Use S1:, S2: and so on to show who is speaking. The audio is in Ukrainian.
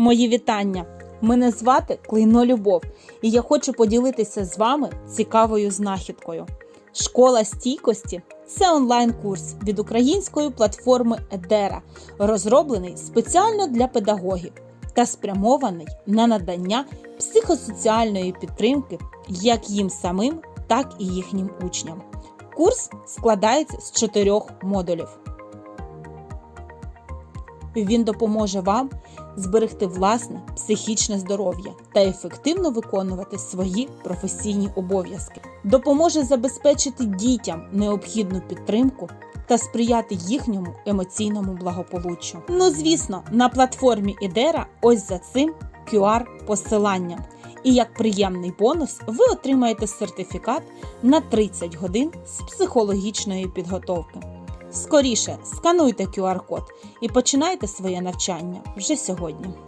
S1: Мої вітання! Мене звати Клейно Любов, і я хочу поділитися з вами цікавою знахідкою. Школа стійкості це онлайн-курс від української платформи Едера, розроблений спеціально для педагогів та спрямований на надання психосоціальної підтримки як їм самим, так і їхнім учням. Курс складається з чотирьох модулів. Він допоможе вам зберегти власне психічне здоров'я та ефективно виконувати свої професійні обов'язки, допоможе забезпечити дітям необхідну підтримку та сприяти їхньому емоційному благополуччю. Ну, звісно, на платформі Ідера ось за цим QR-посиланням. І як приємний бонус ви отримаєте сертифікат на 30 годин з психологічної підготовки. Скоріше скануйте QR-код і починайте своє навчання вже сьогодні.